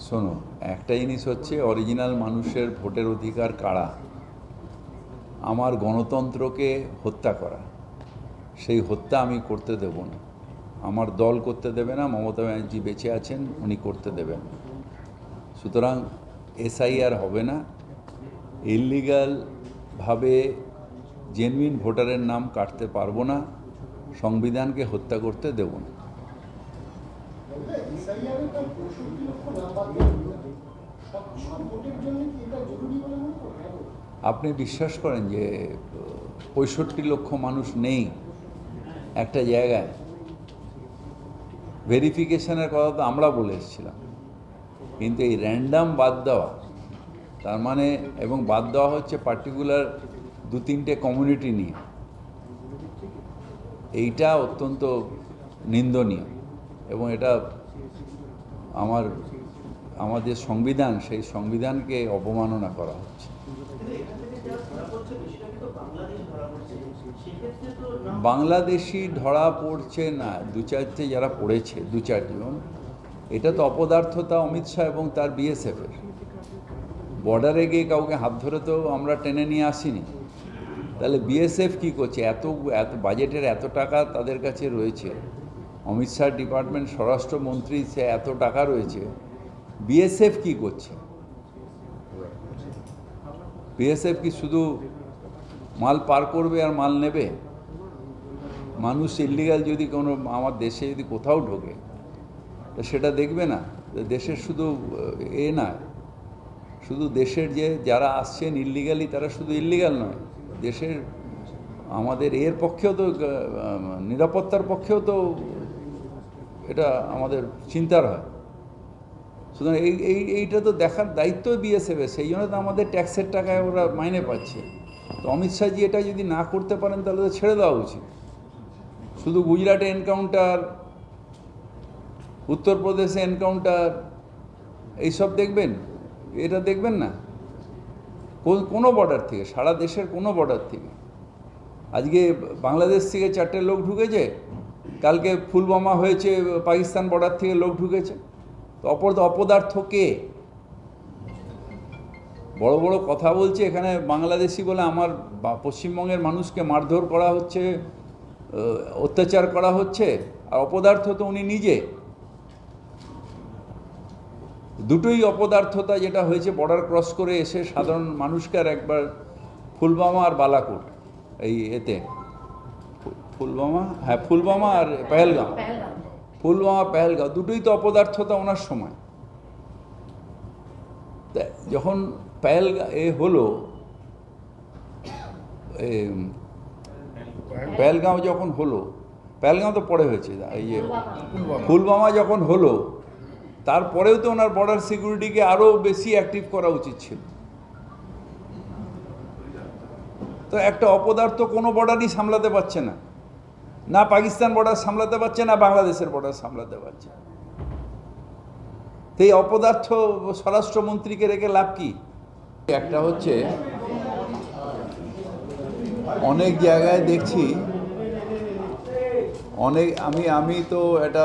শোনো, একটা জিনিস হচ্ছে অরিজিনাল মানুষের ভোটের অধিকার কাড়া আমার গণতন্ত্রকে হত্যা করা। সেই হত্যা আমি করতে দেব না। আমার দল করতে দেবে না, মমতা ব্যানার্জি বেঁচে আছেন, উনি করতে দেবেন। সুতরাং এসআইআর হবে না। ইলিগালভাবে জেনুইন ভোটারের নাম কাটতে পারব না, সংবিধানকে হত্যা করতে দেব না। আপনি বিশ্বাস করেন যে পঁয়ষট্টি লক্ষ মানুষ নেই একটা জায়গায়? ভেরিফিকেশনের কথা তো আমরা বলে এসেছিলাম। কিন্তু এই র্যান্ডাম বাদ দেওয়া, তার মানে এবং বাদ দেওয়া হচ্ছে পার্টিকুলার দু তিনটে কমিউনিটি নিয়ে। এইটা অত্যন্ত নিন্দনীয়। এবং এটা আমার আমাদের সংবিধান, সেই সংবিধানকে অবমাননা করা হচ্ছে। বাংলাদেশি ধরা পড়ছে না, দু চারটে যারা পড়েছে, দু চারজন। এটা তো অপদার্থতা অমিত শাহ এবং তার বিএসএফের বর্ডারে গিয়ে কাউকে হাত ধরে তো আমরা টেনে নিয়ে আসিনি। তাহলে বিএসএফ কি করছে? এত এত বাজেটের এত টাকা তাদের কাছে রয়েছে। অমিত শাহ ডিপার্টমেন্ট স্বরাষ্ট্রমন্ত্রী সে এত টাকা রয়েছে, বিএসএফ কি করছে? বিএসএফ কি শুধু মাল পার করবে আর মাল নেবে? মানুষ ইল্লিগাল যদি কোনো, আমার দেশে যদি কোথাও ঢোকে, তা সেটা দেখবে না। দেশের শুধু, এ না, শুধু দেশের যে যারা আসছেন ইল্লিগালি তারা শুধু ইল্লিগাল নয়। দেশের, আমাদের এর পক্ষেও তো নিরাপত্তার পক্ষেও তো এটা আমাদের চিন্তার হয়। সুতরাং এই এই, এইটা তো দেখার দায়িত্ব বিএসএফ সেই জন্য তো আমাদের ট্যাক্সের টাকায় ওরা মাইনে পাচ্ছে। তো অমিত শাহজি এটা যদি না করতে পারেন, তাহলে তো ছেড়ে দেওয়া উচিত। শুধু গুজরাটে এনকাউন্টার, উত্তরপ্রদেশে এনকাউন্টার, এইসব দেখবেন? এটা দেখবেন না? কোন- বর্ডার থেকে? সারা দেশের কোনো বর্ডার থেকে? আজকে বাংলাদেশ থেকে চারটে লোক ঢুকেছে কালকে ফুলবামা হয়েছে, পাকিস্তান বর্ডার থেকে লোক ঢুকেছে। তো অপর, অপদার্থ কে? বড় বড় কথা বলছে, এখানে বাংলাদেশি বলে আমার পশ্চিমবঙ্গের মানুষকে মারধর করা হচ্ছে অত্যাচার করা হচ্ছে, আর অপদার্থ তো উনি নিজে। দুটোই অপদার্থতা যেটা হয়েছে বর্ডার ক্রস করে এসে সাধারণ মানুষকে আর একবার ফুলবামা আর বালাকোট এই এতে। ফুলবামা হ্যাঁ ফুলবামা আর পেহেলগাঁও ফুলবামা পেহেলগাঁও দুটোই তো অপদার্থতা ওনার সময়। যখন পেহেলগা এ হলো এ, পেহেলগাঁও যখন হলো পেহেলগাঁও তো পরে হয়েছে এই যে ফুলবামা। যখন হলো তারপরেও তো ওনার বর্ডার সিকিউরিটিকে আরও বেশি অ্যাক্টিভ করা উচিত ছিল। তো একটা অপদার্থ কোনো বর্ডারই সামলাতে পারছে না। না পাকিস্তান বর্ডার সামলাতে পারছে, না বাংলাদেশের বর্ডার সামলাতে পারছে। তো এই অপদার্থ স্বরাষ্ট্রমন্ত্রীকে রেখে লাভ কি? একটা হচ্ছে, অনেক জায়গায় দেখছি, অনেক, আমি আমি তো এটা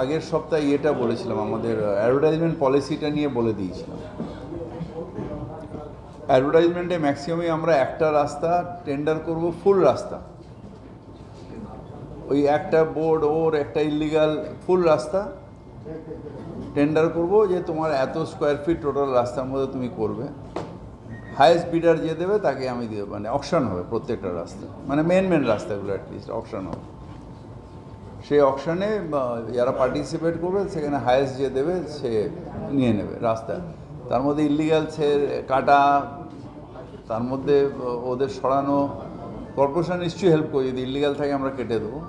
আগের সপ্তাহে এটা বলেছিলাম, আমাদের অ্যাডভার্টাইজমেন্ট পলিসিটা নিয়ে বলে দিয়েছিলাম। অ্যাডভার্টাইজমেন্টে ম্যাক্সিমামই আমরা একটা রাস্তা টেন্ডার করব ফুল রাস্তা। ওই একটা বোর্ড ওর একটা ইলিগাল ফুল রাস্তা। টেন্ডার করব যে তোমার এত স্কোয়ার ফিট টোটাল রাস্তার মধ্যে তুমি করবে। হায়েস্ট বিডার যে দেবে তাকে আমি দেবো। মানে অপশন হবে প্রত্যেকটা রাস্তা। মানে মেন মেন রাস্তাগুলো অ্যাটলিস্ট অপশন হবে। সেই অপশানে যারা পার্টিসিপেট করবে, সেখানে হায়েস্ট যে দেবে, সে নিয়ে নেবে রাস্তা। তার মধ্যে ইলিগাল সে কাটা, তার মধ্যে ওদের সরানো কর্পোরেশন নিশ্চয়ই হেল্প করে, যদি ইলিগাল থাকে আমরা কেটে দেবো।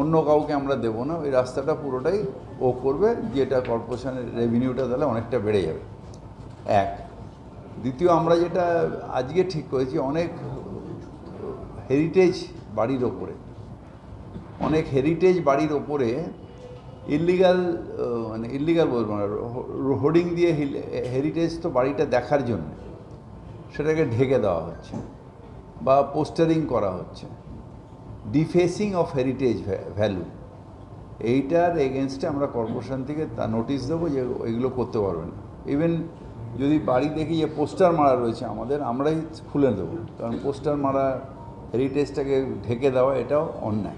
অন্য কাউকে আমরা দেবো না, ওই রাস্তাটা পুরোটাই ও করবে, যেটা কর্পোরেশনের রেভিনিউটা তাহলে অনেকটা বেড়ে যাবে। এক। দ্বিতীয়, আমরা যেটা আজকে ঠিক করেছি, অনেক হেরিটেজ বাড়ির ওপরে। অনেক হেরিটেজ বাড়ির ওপরে ইলিগাল মানে ইলিগাল বলব না হোর্ডিং দিয়ে হেরিটেজ তো বাড়িটা দেখার জন্য, সেটাকে ঢেকে দেওয়া হচ্ছে। বা পোস্টারিং করা হচ্ছে। Defacing of heritage value. এইটার এগেনস্টে আমরা কর্পোরেশন থেকে তা নোটিশ দেবো যে এগুলো করতে পারবেন না। ইভেন যদি বাড়ি দেখি যে পোস্টার মারা রয়েছে আমাদের, আমরাই খুলে দেবো। কারণ পোস্টার মারা, হেরিটেজটাকে ঢেকে দেওয়া এটাও অন্যায়।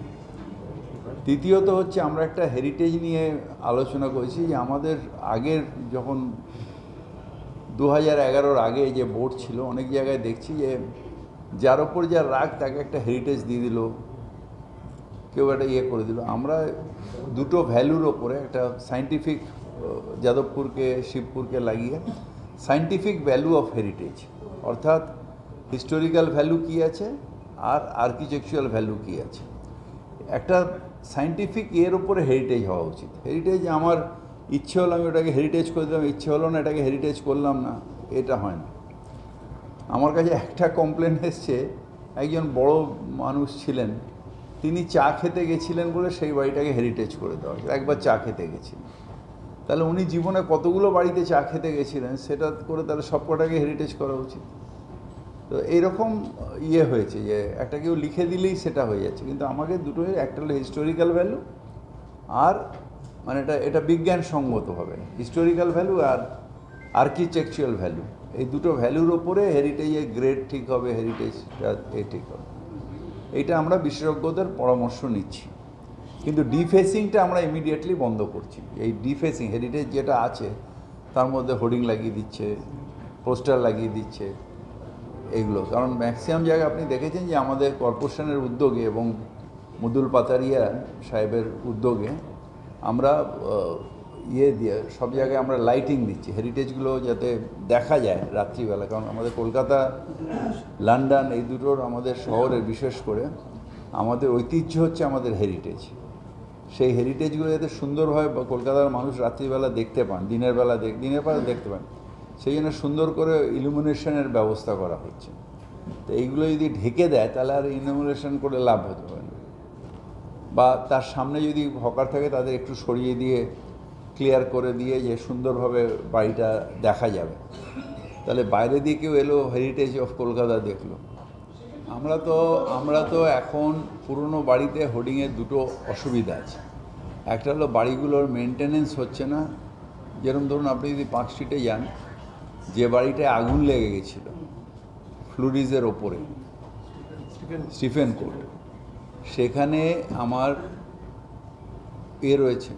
তৃতীয়ত হচ্ছে আমরা একটা হেরিটেজ নিয়ে আলোচনা করেছি যে আমাদের আগের যখন দু হাজার এগারোর আগে যে বোর্ড ছিল, অনেক জায়গায় দেখছি যে যার ওপর যা রাগ, তাকে একটা হেরিটেজ দিয়ে দিল। কেউ একটা ইয়ে করে দিল। আমরা দুটো ভ্যালুর ওপরে একটা সাইন্টিফিক যাদবপুরকে, শিবপুরকে লাগিয়ে সাইন্টিফিক ভ্যালু অফ হেরিটেজ অর্থাৎ হিস্টোরিক্যাল ভ্যালু কী আছে আর আর্কিটেকচুয়াল ভ্যালু কী আছে। একটা সাইন্টিফিক এর উপরে হেরিটেজ হওয়া উচিত। হেরিটেজ আমার ইচ্ছে হলো আমি ওটাকে হেরিটেজ করে দিলাম, ইচ্ছে হলো না এটাকে হেরিটেজ করলাম না, এটা হয় না। আমার কাছে একটা কমপ্লেন এসছে। একজন বড় মানুষ ছিলেন। তিনি চা খেতে গেছিলেন বলে সেই বাড়িটাকে হেরিটেজ করে দেওয়া হয়েছে। একবার চা খেতে গেছিলেন তাহলে উনি জীবনে কতগুলো বাড়িতে চা খেতে গেছিলেন? সেটা করে তাহলে সব কটাকে হেরিটেজ করা উচিত। তো এইরকম ইয়ে হয়েছে যে, একটা কেউ লিখে দিলেই সেটা হয়ে যাচ্ছে। কিন্তু আমাকে দুটোই, একটা হলো হিস্টোরিক্যাল ভ্যালু আর মানে এটা এটা বিজ্ঞানসঙ্গত হবে। হিস্টোরিক্যাল ভ্যালু আর আর্কিটেকচুয়াল ভ্যালু এই দুটো ভ্যালুর ওপরে হেরিটেজের গ্রেড ঠিক হবে হেরিটেজটা এ ঠিক হবে। এটা আমরা বিশেষজ্ঞদের পরামর্শ নিচ্ছি। কিন্তু ডিফেসিংটা আমরা ইমিডিয়েটলি বন্ধ করছি। এই ডিফেসিং হেরিটেজ যেটা আছে, তার মধ্যে হোর্ডিং লাগিয়ে দিচ্ছে পোস্টার লাগিয়ে দিচ্ছে এইগুলো কারণ ম্যাক্সিমাম জায়গায় আপনি দেখেছেন যে আমাদের কর্পোরেশনের উদ্যোগে এবং মুদুল পাতারিয়া সাহেবের উদ্যোগে আমরা ইয়ে দিয়ে সব জায়গায় আমরা লাইটিং দিচ্ছি। হেরিটেজগুলো যাতে দেখা যায় রাত্রিবেলা, কারণ আমাদের কলকাতা লন্ডন এই দুটোর আমাদের শহরের বিশেষ করে আমাদের ঐতিহ্য হচ্ছে আমাদের হেরিটেজ সেই হেরিটেজগুলো যাতে সুন্দরভাবে কলকাতার মানুষ রাত্রিবেলা দেখতে পান, দিনের বেলা দেখ, দিনের বেলা দেখতে পান, সেই জন্য সুন্দর করে ইলুমিনেশনের ব্যবস্থা করা হচ্ছে। তো এইগুলো যদি ঢেকে দেয়, তাহলে আর ইলুমিনেশন করে লাভ হতে পারে না বা তার সামনে যদি হকার থাকে, তাদের একটু সরিয়ে দিয়ে ক্লিয়ার করে দিয়ে যে সুন্দরভাবে বাড়িটা দেখা যাবে। তাহলে বাইরে দিয়ে কেউ এলো হেরিটেজ অফ কলকাতা দেখল। আমরা তো আমরা তো এখন পুরনো বাড়িতে হোর্ডিংয়ের দুটো অসুবিধা আছে। একটা হলো বাড়িগুলোর মেনটেনেন্স হচ্ছে না। যেরকম ধরুন আপনি যদি পাঁচ স্ট্রিটে যান, যে বাড়িটায় আগুন লেগে গেছিল, ফ্লুরিজের ওপরে, স্টিফেন কোর্ট, সেখানে আমার এ রয়েছে।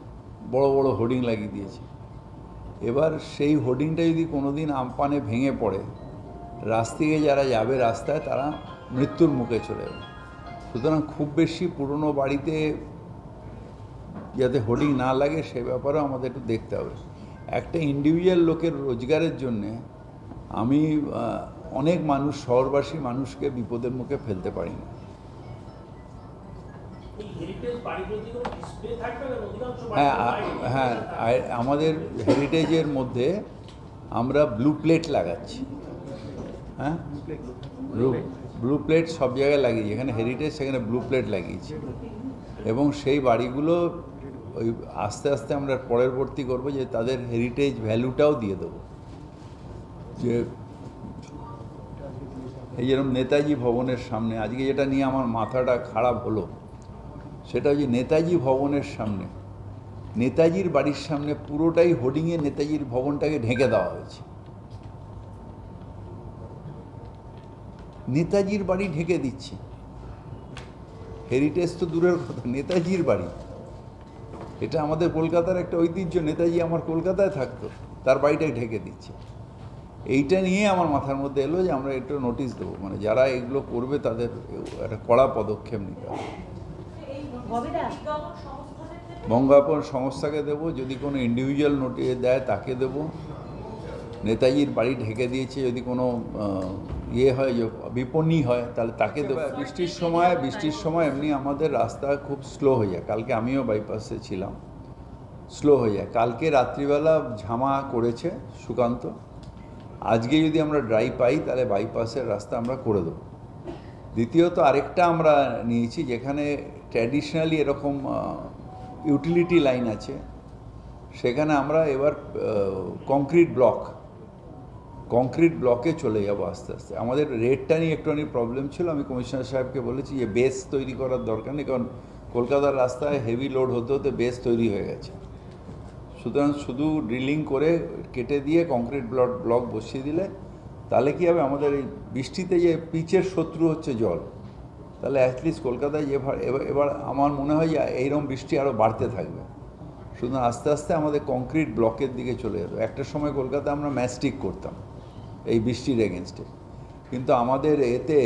বড় বড় হোর্ডিং লাগিয়ে দিয়েছে। এবার সেই হোর্ডিংটা যদি কোনো দিন আমপানে ভেঙে পড়ে রাস্তা থেকে যারা যাবে রাস্তায় তারা মৃত্যুর মুখে চলে যাবে। সুতরাং খুব বেশি পুরনো বাড়িতে যাতে হোর্ডিং না লাগে সে ব্যাপারেও আমাদের একটু দেখতে হবে। একটা ইন্ডিভিজুয়াল লোকের রোজগারের জন্যে আমি অনেক মানুষ, শহরবাসী মানুষকে বিপদের মুখে ফেলতে পারি না হ্যাঁ। হ্যাঁ আমাদের হেরিটেজের মধ্যে আমরা ব্লু প্লেট লাগাচ্ছি। হ্যাঁ? ব্লু ব্লু প্লেট সব জায়গায় লাগিয়েছি। এখানে হেরিটেজ সেখানে ব্লু প্লেট লাগিয়েছি। এবং সেই বাড়িগুলো ওই আস্তে আস্তে আমরা পরবর্তী করব যে তাদের হেরিটেজ ভ্যালুটাও দিয়ে দেবো। যে এই যেরকম নেতাজি ভবনের সামনে আজকে যেটা নিয়ে আমার মাথাটা খারাপ হলো সেটা হচ্ছে নেতাজি ভবনের সামনে। নেতাজির বাড়ির সামনে পুরোটাই হোর্ডিংয়ে নেতাজির ভবনটাকে ঢেকে দেওয়া হয়েছে। নেতাজির বাড়ি ঢেকে দিচ্ছে। হেরিটেজ তো দূরের কথা, নেতাজির বাড়ি। এটা আমাদের কলকাতার একটা ঐতিহ্য, নেতাজি আমার কলকাতায় থাকতো, তার বাড়িটাকে ঢেকে দিচ্ছে। এইটা নিয়ে আমার মাথার মধ্যে এলো যে আমরা একটু নোটিশ দেবো। মানে যারা এগুলো করবে তাদের একটা কড়া পদক্ষেপ নিতে হবে। বঙ্গাপন সংস্থাকে দেবো যদি কোনো ইন্ডিভিজুয়াল নোটিশ দেয় তাকে দেব। নেতাজির বাড়ি ঢেকে দিয়েছে যদি কোনো ইয়ে হয় যে বিপণী হয় তাহলে তাকে দেবো। বৃষ্টির সময় বৃষ্টির সময় এমনি আমাদের রাস্তা খুব স্লো হয়ে যায়। কালকে আমিও বাইপাসে ছিলাম। স্লো হয়ে যায়। কালকে রাত্রিবেলা ঝামা করেছে সুকান্ত। আজকে যদি আমরা ড্রাই পাই তাহলে বাইপাসের রাস্তা আমরা করে দেবো। দ্বিতীয়ত আরেকটা আমরা নিয়েছি যেখানে ট্র্যাডিশনালি এরকম ইউটিলিটি লাইন আছে। সেখানে আমরা এবার কংক্রিট ব্লক কংক্রিট ব্লকে চলে যাব আস্তে আস্তে। আমাদের রেটটা নিয়ে একটুখানি প্রবলেম ছিল। আমি কমিশনার সাহেবকে বলেছি যে বেস তৈরি করার দরকার নেই, কারণ কলকাতার রাস্তায় হেভি লোড হতে হতে বেস তৈরি হয়ে গেছে। সুতরাং শুধু ড্রিলিং করে কেটে দিয়ে কংক্রিট ব্লক ব্লক বসিয়ে দিলে, তাহলে কি হবে? আমাদের এই বৃষ্টিতে যে পিচের শত্রু হচ্ছে জল। তাহলে অ্যাটলিস্ট কলকাতায় এবার এবার আমার মনে হয় যে এইরকম বৃষ্টি আরও বাড়তে থাকবে। সুতরাং আস্তে আস্তে আমাদের কংক্রিট ব্লকের দিকে চলে যেত একটা সময় কলকাতা আমরা ম্যাস্টিক করতাম এই বৃষ্টির এগেনস্টে কিন্তু আমাদের এতে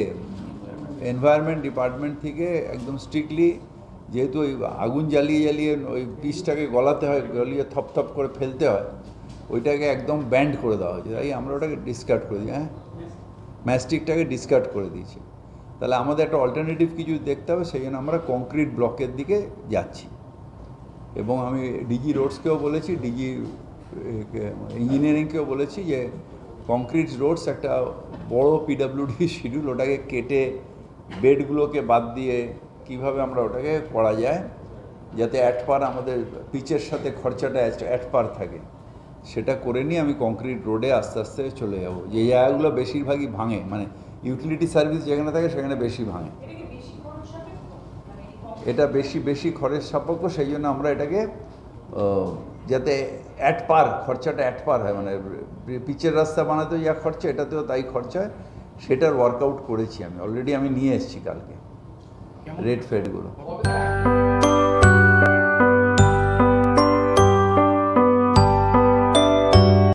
এনভায়রনমেন্ট ডিপার্টমেন্ট থেকে একদম স্ট্রিক্টলি যেহেতু ওই আগুন জ্বালিয়ে জ্বালিয়ে ওই পিসটাকে গলাতে হয়, গলিয়ে থপথপ করে ফেলতে হয়, ওইটাকে একদম ব্যান্ড করে দেওয়া হয়েছে। তাই আমরা ওটাকে ডিসকার্ড করে দিই হ্যাঁ? ম্যাস্টিকটাকে ডিসকার্ড করে দিয়েছি। তাহলে আমাদের একটা অল্টারনেটিভ কিছু দেখতে হবে, সেই জন্য আমরা কংক্রিট ব্লকের দিকে যাচ্ছি। এবং আমি ডিজি রোডসকেও বলেছি, ডিজি ইঞ্জিনিয়ারিংকেও বলেছি যে কংক্রিট রোডস একটা বড় পিডাব্লিউডি শিডিউল ওটাকে কেটে বেডগুলোকে বাদ দিয়ে কীভাবে আমরা ওটাকে করা যায়, যাতে অ্যাট পার আমাদের পিচের সাথে খরচাটা অ্যাট পার থাকে। সেটা করে নিয়ে আমি কংক্রিট রোডে আস্তে আস্তে চলে যাব। যে জায়গাগুলো বেশিরভাগই ভাঙে মানে ইউটিলিটি সার্ভিস যেখানে থাকে সেখানে বেশি ভাঙে। এটা বেশি মানে এটা বেশি বেশি খরচ সাপেক্ষ সেই জন্য আমরা এটাকে যাতে অ্যাট পার খরচাটা অ্যাট পার হয়। মানে পিচের রাস্তা বানাতেও যা খরচা এটাতেও তাই খরচা। হয় সেটার ওয়ার্কআউট করেছি আমি। অলরেডি আমি নিয়ে এসেছি কালকে। রেড ফেডগুলো